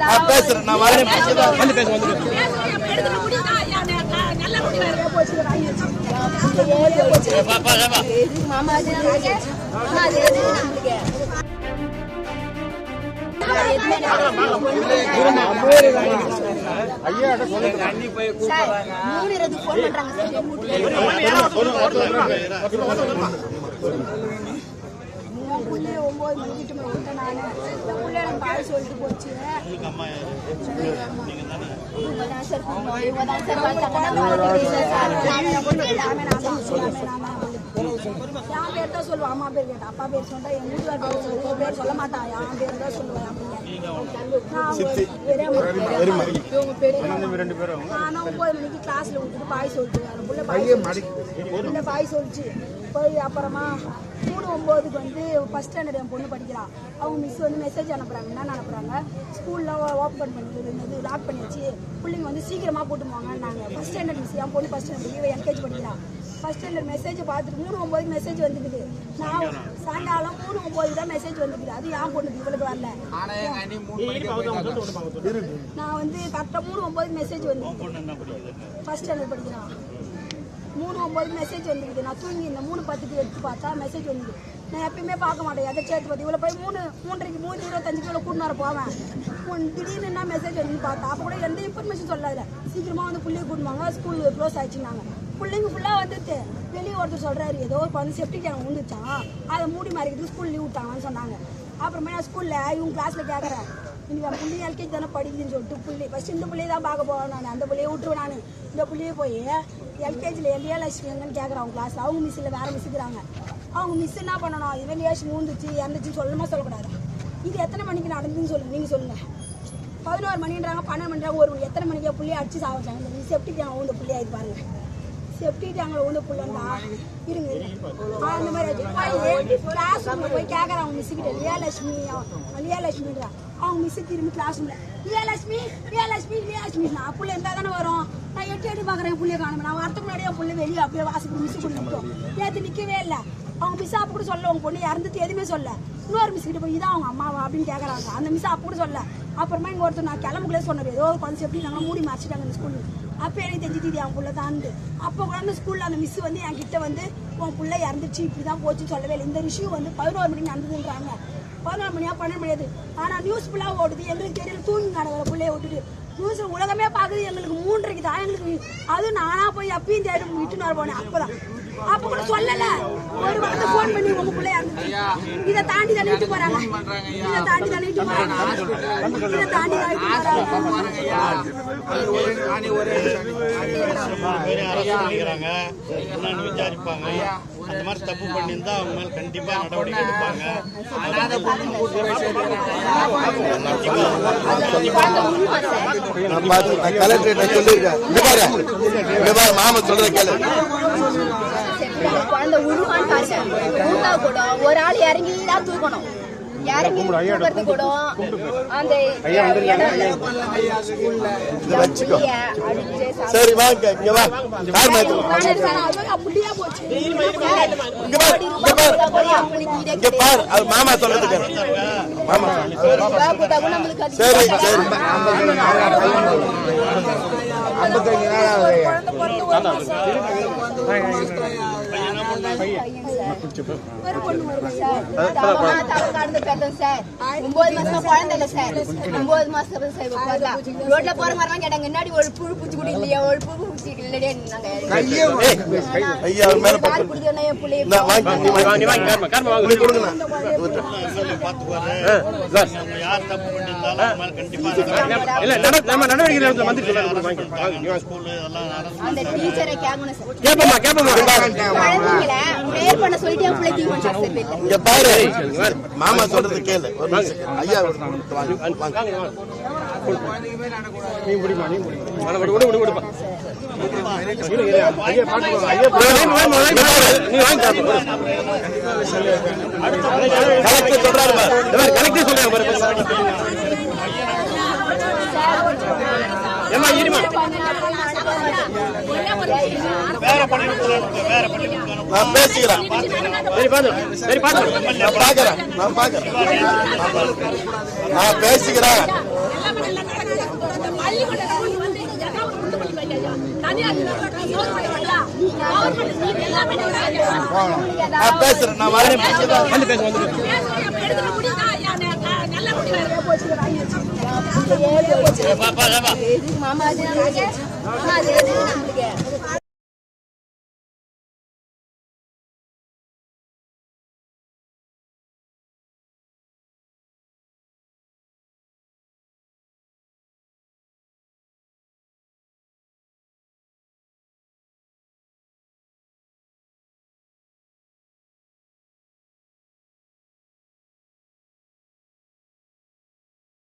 நான் பேசுறேன் நான் வரேன். வந்து பேச வந்து பேச புள்ளி ஒன்பது மணிக்கிட்டு விட்டேன் நான் புள்ள எனக்கு பாய் சொல்லிட்டு போச்சு. இவங்க தான் சார் பார்த்தாங்க. என் பேர் தான் சொல்லுவேன் அம்மா பேர் கேட்டேன் அப்பா பேர் சொன்னா எங்க வீட்டுல பேர் சொல்லு உன் பேர் சொல்ல மாட்டான் என் பேர் தான் சொல்லுவேன் அப்படின்னு. நான் ஒன்பது மணிக்கு கிளாஸ்ல விட்டுட்டு பாய் சொல்லிட்டு அந்த புள்ள பாய். புள்ள பாய் சொல்லிச்சு. போய் அப்புறமா மூணு ஒம்போதுக்கு வந்து ஃபர்ஸ்ட் ஸ்டாண்டர்ட் என் பொண்ணு படிக்கிறான் அவங்க மிஸ் வந்து மெசேஜ் அனுப்புறாங்க. என்ன அனுப்புறாங்க? ஸ்கூலில் ஓப்பன் பண்ணி இது லாக் பண்ணி வச்சு பிள்ளைங்க வந்து சீக்கிரமா போட்டு போவாங்கன்னாங்க ஃபர்ஸ்ட் ஸ்டாண்டர்ட் மிஸ் என் பொண்ணு ஃபர்ஸ்ட் ஸ்டாண்டர்ட் இவன் எல்கேஜி படிக்கிறான் ஃபர்ஸ்ட் ஸ்டாண்டர்ட் மெசேஜ் பார்த்துட்டு மூணு ஒம்போதுக்கு மெசேஜ் வந்துக்குது. நான் சாயங்காலம் மூணு ஒம்போதுக்கு தான் மெசேஜ் வந்துக்குது. அது என் பொண்ணுக்கு இவளுக்கு வரல. நான் வந்து கரெக்டாக மூணு ஒம்போதுக்கு மெசேஜ் வந்து ஃபர்ஸ்ட் ஸ்டாண்டர்ட் படிக்கிறான். மூணு ஒம்பது மெசேஜ் வந்துருக்குது நான் தூங்கி இந்த மூணு பத்துக்கு எடுத்து பார்த்தா மெசேஜ் வந்துது நான் எப்பயுமே பார்க்க மாட்டேன். எதை சேர்த்து பார்த்து? இவ்வளோ போய் மூணு மூன்றரைக்கு மூணு இருபத்தஞ்சு கிலோ கூட்டு வர போவேன். திடீர்னு என்ன மெசேஜ் வந்து பார்த்தா அப்போ கூட எந்த இன்ஃபர்மேஷன் சொல்லாத. சீக்கிரமாக வந்து பிள்ளைய கூட்டுவாங்க ஸ்கூல் க்ளோஸ் ஆயிடுச்சுனாங்க பிள்ளைங்க ஃபுல்லாக வந்துட்டு வெளியே ஒருத்தர் சொல்கிறாரு ஏதோ ஒரு வந்து செப்டி கேங்க விழுந்துச்சான் அதை மூடி மாறிக்கிட்டு ஸ்கூல் லீவ் விட்டாங்கன்னு சொன்னாங்க. அப்புறமே நான் ஸ்கூலில் இவங்க கிளாஸில் கேட்குறேன் இன்னைக்கு என் பிள்ளை எல்கேஜி தானே படிக்குதுன்னு சொல்லிட்டு பிள்ளை ஃபஸ்ட் இந்த பிள்ளையை தான் பார்க்க போவேன் நான். அந்த பிள்ளையை விட்டுருவேன் நான். இந்த பிள்ளையை போய் எல்கேஜியில் எல்லையா லட்சுமி எங்கன்னு கேட்குறேன் அவங்க கிளாஸில் அவங்க மிஸ் இல்லை வேறு மிஸ்ஸுக்குறாங்க அவங்க மிஸ் என்ன பண்ணணும்? இவன் லேஷ் மூந்துச்சு இறந்துச்சுன்னு சொல்லணுமா சொல்லக்கூடாது? இது எத்தனை மணிக்கு நடந்துன்னு சொல்லுங்க நீங்கள் சொல்லுங்கள் பதினோரு மணின்றாங்க பன்னெண்டு மணின்றாங்க ஒரு எத்தனை மணிக்கு பிள்ளைய அடிச்சு சாப்பிட்றாங்க இந்த செப்டி அவங்க ஊந்த பிள்ளையா இது பாருங்க. செப்டி டேங்கில் ஊந்த இருங்க அந்த மாதிரி ஆச்சு. போய் கிளாஸ் போய் கேட்குறாங்க அவங்க மிஸ் கிட்ட லியாலட்சுமி லியாலட்சுமின்றா அவங்க மிஸ் திரும்பி கிளாஸ் ரூம்ல லியாலட்சுமி லியாலட்சுமி லியாலட்சுமி. நான் புள்ள இருந்தா தானே வரும். நான் எட்டி எட்டி பார்க்குறேன் புள்ளைய காணும். நான் வரத்துக்கு முன்னாடியே என் வெளியே அப்படியே வாசலுக்கு மிஸ் கூட ஏற்று நிற்கவே இல்லை. அவங்க மிஸ் அப்போ கூட சொல்ல உங்க பொண்ணு இறந்துட்டு எதுவுமே சொல்ல இன்னொரு மிஸ் கிட்ட போய் இதான் அவங்க அம்மாவா? அப்படின்னு கேட்குறாங்க அந்த மிஸ் அப்போ கூட சொல்ல அப்புறமா இங்கே ஒருத்தர் நான் கிளம்புக்குள்ளே சொன்னது ஏதோ கொஞ்சம் எப்படி நாங்கள் மூடி மறைச்சிட்டாங்க இந்த ஸ்கூலில் அப்போ எனக்கு தெரிஞ்சுது அவன் பிள்ளை தான் அப்போ கூட அந்த ஸ்கூலில் அந்த மிஸ் வந்து என் கிட்ட வந்து உன் பிள்ளை இறந்துச்சு இப்படி தான் போச்சு சொல்லவே இல்லை. இந்த விஷயம் வந்து பதினோரு மணிக்கு நடந்ததுன்றாங்க. பதினோரு மணியா பன்னெண்டு மணியாது ஆனால் நியூஸ் ஃபுல்லாக ஓடுது. எங்களுக்கு தெரியல தூங்கி கடவுளை பிள்ளைய விட்டுட்டு நியூஸ் உலகமே பார்க்குது எங்களுக்கு மூன்றரைக்கு தான் எங்களுக்கு அதுவும் நானாக போய் அப்பயும் தேடி விட்டுன்னு போனேன். அப்போ தான் அப்போ கூட சொல்லலை. ஒரு வாரத்தை ஃபோன் பண்ணி உங்க பிள்ளை இறந்துச்சு இதை தாண்டி தள்ளிட்டு போறாங்க இதை தாண்டி தள்ளிட்டு போறாங்க இதை தாண்டி தள்ளிட்டு போறாங்க விசாரிப்பாங்க. அந்த மாதிரி தப்பு பண்ணியிருந்தா அவங்க மேல கண்டிப்பா நடவடிக்கை எடுப்பாங்க. கலெக்டர் சொல்லியிருக்கேன். மாமா சொல்றத கேளு. குழந்தை உருவான்னு காய்ச்சல் ஊட்டா கூட ஒரு ஆள் இறங்கி தான் தூக்கணும். இறங்கி தூக்கிறது கூட அந்த சரி வாங்க இங்க வா கார் மாத்து அதுவும் அப்படியே போச்சு இங்க பாரு இங்க பாரு இங்க பாரு அது மாமா சொல்றது கேளு மாமா சரி சரி ஒரு பொண்ணு வருது ரோட்ல போறவங்க வரலாம் கேட்டாங்க. முன்னாடி ஒரு புழு பூச்சி கூட இல்லையா? ஒரு புழு பூச்சி இல்லையே நடவடிக்கை இல்ல நட குழந்தைங்கள ப்ரேயர் பண்ண சொல்லிட்டு என் பிள்ளை இங்க பாரு. மாமா சொல்றது கேளு. ஐயா நீ நீ விடு விடு விடுப்பா. ஐயா பாட்டு. ஐயா. நீ வாங்கி கலெக்டர் சொல்றாரு. கலெக்டர் ஏமா இருமா வேற பண்ணி வேற பண்ணி நான் பேசிக்கிறேன். சரி பாத்து. சரி பாத்து. நான் பாக்குறேன். நான் பாக்குறேன். நான் பேசிக்கிறேன். நான் பேசுறேன். நான் வரேன். வந்து பேசுறேன் வந்து எதுக்கு மாமா அது நம்மளுக்கு?